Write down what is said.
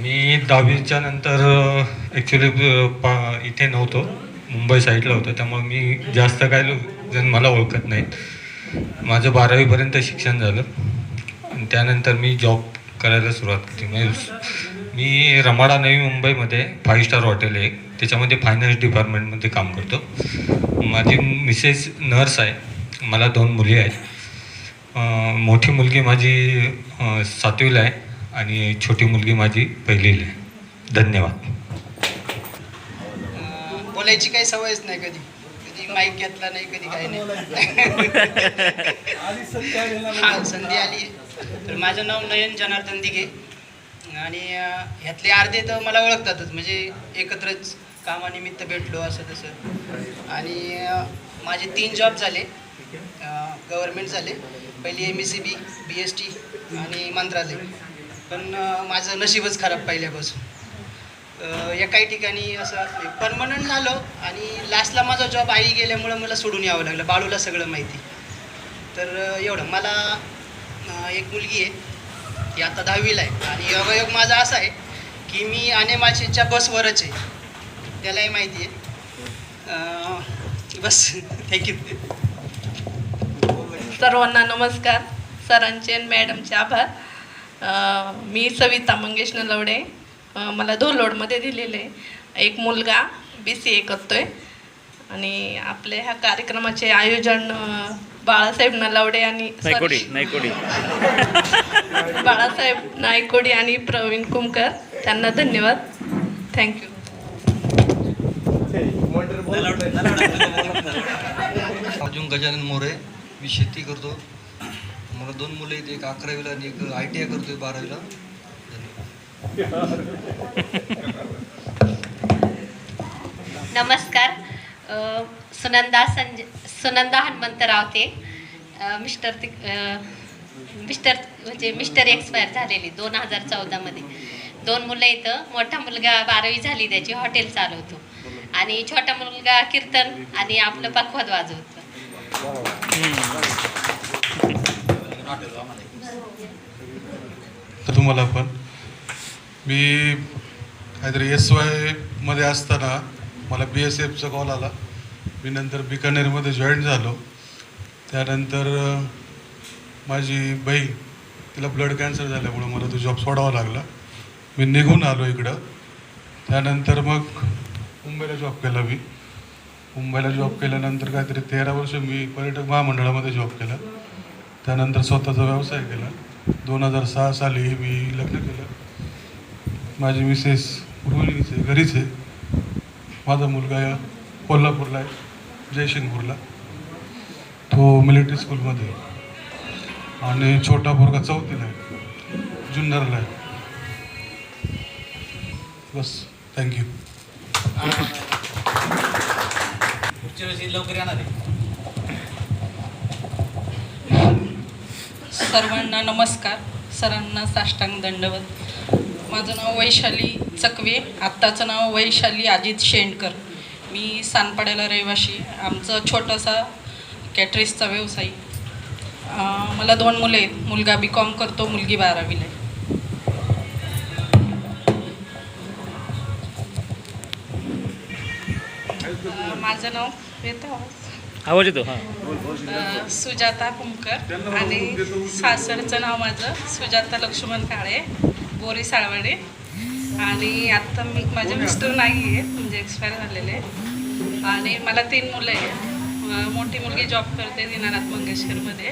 मी दहावीच्या नंतर ॲक्च्युली पा इथे नव्हतो. मुंबई साईडला होतो. त्यामुळे मी जास्त काय लोक जण मला ओळखत नाहीत. माझं बारावीपर्यंत शिक्षण झालं. आणि त्यानंतर मी जॉब करायला सुरुवात केली. म्हणजे मी रमाडा नवी मुंबईमध्ये फाईव्ह स्टार हॉटेल आहे. त्याच्यामध्ये फायनान्स डिपार्टमेंटमध्ये काम करतो. माझी मिसेस नर्स आहे. मला दोन मुली आहेत. मोठी मुलगी माझी सातवीला आहे. आणि छोटी मुलगी माझी पहिलीला आहे. धन्यवाद. बोलायची काही सवयच नाही कधी. कधी माईक घेतला नाही कधी काही नाही. हा, संधी आली. तर माझं नाव नयन जनार्दन दिघे. आणि ह्यातले अर्धे तर मला ओळखतातच. म्हणजे एकत्रच कामानिमित्त भेटलो असं तसं. आणि माझे तीन जॉब झाले. गव्हर्मेंट झाले. पहिली M S C B B S T आणि मंत्रालय. पण माझं नशीबच खराब पहिल्यापासून. अं, या काही ठिकाणी असं परमनंट झालो आणि लास्टला माझा जॉब आई गेल्यामुळं मला सोडून यावं लागलं बाळूला सगळं माहिती. तर एवढं. मला एक मुलगी आहे ती आता दहावीला आहे. आणि योगायोग माझा असा आहे की मी आणि माझ्याच्या बसवरच आहे. त्यालाही माहिती आहे. बस. थँक्यू सर्वांना नमस्कार. सरांचे आणि मॅडमचे आभार. मी सविता मंगेश नलवडे मला धोलोडमध्ये दिलेले. आहे. एक मुलगा बी सी ए करतोय. आणि आपल्या ह्या कार्यक्रमाचे आयोजन बाळासाहेब नलवडे आणि नायकोडी sorry, नायकोडी. बाळासाहेब नायकोडी आणि प्रवीण कुमकर. त्यांना धन्यवाद. थँक्यू अर्जुन गजानन मोरे मी शेती करतो. मला दोन मुलं आहेत एक अकरावीला आणि एक आय टी आय करतोय बारावीला. नमस्कार. अ, सुनंदा संज सुनंदा हनुमंत रावते अ, मिस्टर ति अ, मिस्टर म्हणजे मिस्टर एक्सपायर झालेली दोन हजार चौदामध्ये दोन मुलं इथं मोठा मुलगा बारावी झाली त्याची हॉटेल चालवतो. आणि छोटा मुलगा कीर्तन आणि आपलं पखवाद वाजवतो. तर तुम्हाला पण. मी काहीतरी एस वायमध्ये असताना मला बी एस एफचा कॉल आला. मी नंतर बिकानेरमध्ये जॉईन झालो. त्यानंतर माझी बहीण तिला ब्लड कॅन्सर झाल्यामुळं मला तो जॉब सोडावा लागला. मी निघून आलो इकडं. त्यानंतर मग मुंबईला जॉब केला मी. मुंबईला जॉब केल्यानंतर काहीतरी तेरा वर्ष मी पर्यटक महामंडळामध्ये जॉब केला. त्यानंतर स्वतःचा व्यवसाय केला. दोन हजार सहा साली मी लग्न केलं. माझी मिसेस गृहिणीच आहे घरीच आहे. माझा मुलगा कोल्हापूरला आहे जयसिंगपूरला. तो मिलिटरी स्कूलमध्ये आणि छोटा पोरगा चौथीला आहे जुन्नरला आहे. बस थँक्यू सर्वांना नमस्कार. सरांना साष्टांग दंडवत. माझं नाव वैशाली चकवे. आत्ताचं नाव वैशाली अजित शेंडकर. मी सानपाड्याला रहिवाशी. आमचं छोटासा कॅटरिसचा व्यवसाय. मला दोन मुले आहेत. मुलगा बी कॉम करतो मुलगी बारावीला आहे. माझं नाव येतं आवाज? येतो हां. सुजाता कुमकर आणि सासरचं नाव माझं सुजाता लक्ष्मण काळे बोरी साळवडे. आणि आत्ता मी माझे मिस्टर नाही आहे म्हणजे एक्सपायर झालेले. आणि मला तीन मुलं आहेत. मोठी मुलगी जॉब करते दीनानाथ मंगेशकरमध्ये.